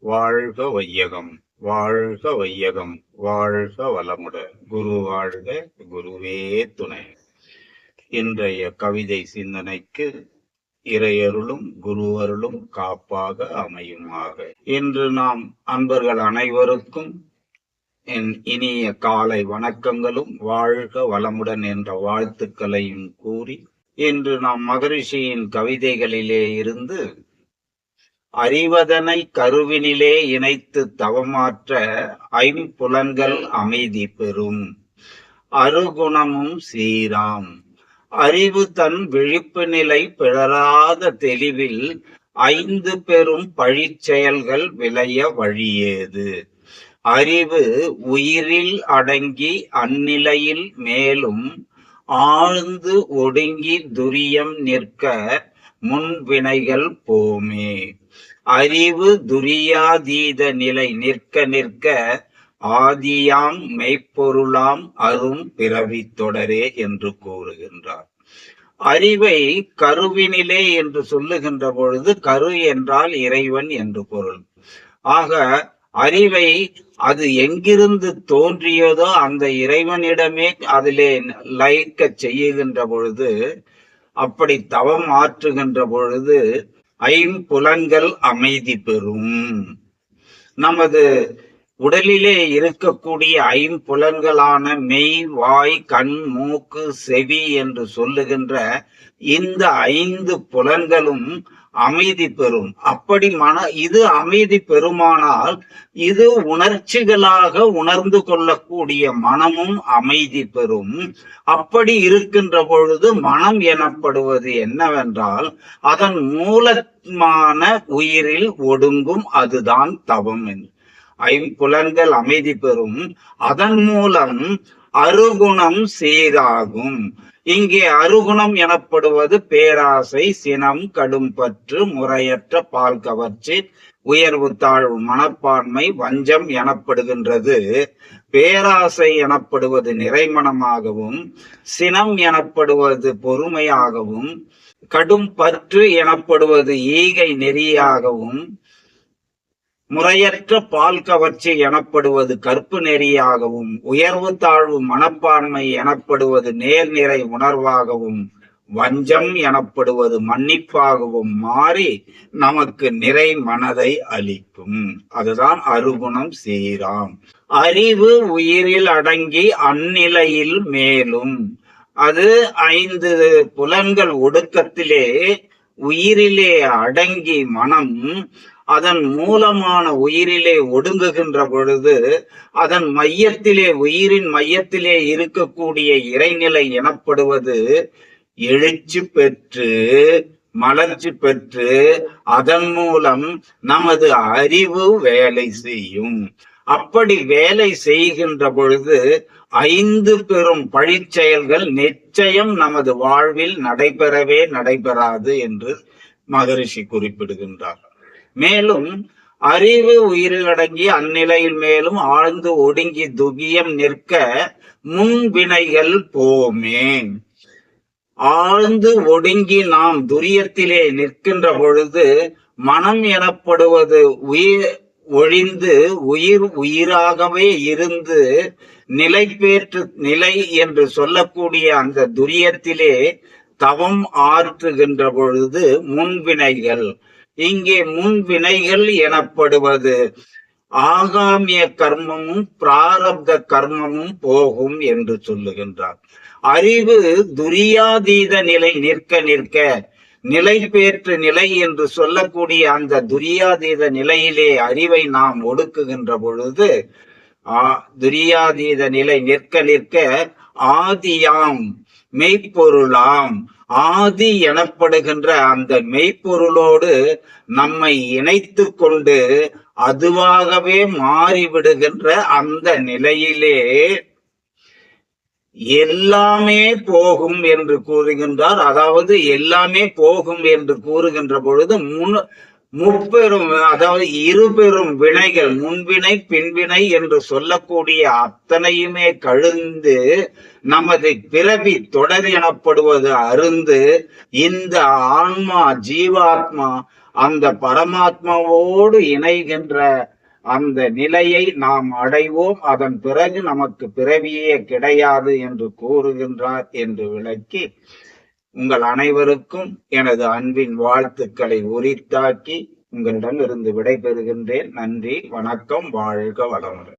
வாழ்க வையகம் வாழ்க வையகம் வாழ்க வளமுட. குரு வாழ்க குருவே துணை. இன்றைய கவிதை சிந்தனைக்கு இறையருளும் குருவருளும் காப்பாக அமையுமாக. இன்று நாம் அன்பர்கள் அனைவருக்கும் என் இனிய காலை வணக்கங்களும் வாழ்க வளமுடன் என்ற வாழ்த்துக்களையும் கூறி இன்று நாம் மகரிஷியின் கவிதைகளிலே இருந்து அறிவதனை கருவினிலே இணைத்து தவமாற்ற ஐம்புலன்கள் அமைதி பெறும். அருகுணமும் சீராம். அறிவு தன் விழிப்பு நிலை பிழறாத தெளிவில் ஐந்து பெரும் பழிச்செயல்கள் விளைய வழியேது. அறிவு உயிரில் அடங்கி அந்நிலையில் மேலும் ஆழ்ந்து ஒடுங்கி துரியம் நிற்க முன்வினைகள் போமே. அறிவு துரியாதீத நிலை நிற்க நிற்க ஆதியாம் மெய்ப்பொருளாம் அரும் பிறவி தொடரே என்று கூறுகின்றார். அறிவை கருவினிலே என்று சொல்லுகின்ற பொழுது கரு என்றால் இறைவன் என்று பொருள். ஆக அறிவை அது எங்கிருந்து தோன்றியதோ அந்த இறைவனிடமே அதிலே லயிக்க செய்யுகின்ற பொழுது அப்படி தவம் ஆற்றுகின்ற பொழுது ஐம்புலன்கள் அமைதி பெறும். நமது உடலிலே இருக்கக்கூடிய ஐம்புலன்களான மெய் வாய் கண் மூக்கு செவி என்று சொல்லுகின்ற இந்த ஐந்து புலன்களும் அமைதி பெறும். அப்படி மன இது அமைதி பெறுமானால் இது உணர்ச்சிகளாக உணர்ந்து கொள்ளக்கூடிய மனமும் அமைதி பெறும். அப்படி இருக்கின்ற பொழுது மனம் எனப்படுவது என்னவென்றால் அதன் மூலமான உயிரில் ஒடுங்கும் அதுதான் தவம் என்று. ஐம்புலன்கள் அமைதி பெறும். அதன் மூலம் அருகுணம் சீராகும் இங்கே அருகுணம் எனப்படுவது பேராசை சினம் கடும் பற்று முறையற்ற பால் கவர்ச்சி உயர்வு தாழ்வு மனப்பான்மை வஞ்சம் எனப்படுகின்றது. பேராசை எனப்படுவது நிறைமணமாகவும் சினம் எனப்படுவது பொறுமையாகவும் கடும் பற்று எனப்படுவது ஈகை நெறியாகவும் முறையற்ற பால் கவர்ச்சி எனப்படுவது கற்பு நெறியாகவும் உயர்வு தாழ்வு மனப்பான்மை எனப்படுவது நேர்நிறை உணர்வாகவும் வஞ்சம் எனப்படுவது மன்னிப்பாகவும் மாறி நமக்கு நிறை மனதை அளிக்கும். அதுதான் அருகுணம் சீராம். அறிவு உயிரில் அடங்கி அந்நிலையில் மேலும். அது ஐந்து புலன்கள் ஒடுக்கத்திலே உயிரிலே அடங்கி மனம் அதன் மூலமான உயிரிலே ஒடுங்குகின்ற பொழுது அதன் மையத்திலே உயிரின் மையத்திலே இருக்கக்கூடிய இறைநிலை எனப்படுவது எழுச்சி பெற்று மலர்ச்சி பெற்று அதன் மூலம் நமது அறிவு வேலை செய்யும். அப்படி வேலை செய்கின்ற பொழுது ஐந்து பெரும் பழிச்செயல்கள் நிச்சயம் நமது வாழ்வில் நடைபெறவே நடைபெறாது என்று மகரிஷி குறிப்பிடுகின்றார். மேலும் அறிவு உயிரில் அடங்கி அந்நிலையில் மேலும் ஆழ்ந்து ஒடுங்கி துகியம் நிற்க முன்வினைகள் போமே. ஆழ்ந்து ஒடுங்கி நாம் துரியத்திலே நிற்கின்ற பொழுது மனம் எனப்படுவது உயிர் ஒழிந்து உயிர் உயிராகவே இருந்து நிலைப்பேற்று நிலை என்று சொல்லக்கூடிய அந்த துரியத்திலே தவம் ஆற்றுகின்ற பொழுது முன்வினைகள். இங்கே முன்வினைகள் எனப்படுவது ஆகாமிய கர்மமும் பிராரப்த கர்மமும் போகும் என்று சொல்லுகின்றார். அறிவு துரியாதீத நிலை நிற்க நிற்க நிலை பேற்று நிலை என்று சொல்லக்கூடிய அந்த துரியாதீத நிலையிலே அறிவை நாம் ஒடுக்குகின்ற பொழுது துரியாதீத நிலை நிற்க நிற்க ஆதியாம் மெய்ப்பொருளாம். ஆதி எனப்படுகின்ற அந்த மெய்ப்பொருளோடு நம்மை இணைத்து கொண்டு அதுவாகவே மாறிவிடுகின்ற அந்த நிலையிலே எல்லாமே போகும் என்று கூறுகின்றார். அதாவது எல்லாமே போகும் என்று கூறுகின்ற பொழுது முன் முப்பெரும் அதாவது இருபெரும் வினைகள் முன்வினை பின்வினை என்று சொல்லக்கூடிய அத்தனையுமே கழுந்து நமது பிறவி தொடர் எனப்படுவது அருந்து இந்த ஆன்மா ஜீவாத்மா அந்த பரமாத்மாவோடு இணைகின்ற அந்த நிலையை நாம் அடைவோம். அதன் பிறகு நமக்கு பிறவியே கிடையாது என்று கூறுகின்றார் என்று விளக்கி உங்கள் அனைவருக்கும் எனது அன்பின் வாழ்த்துக்களை உரித்தாக்கி உங்களிடமிருந்து விடைபெறுகின்றேன். நன்றி வணக்கம் வாழ்க வளமுடன்.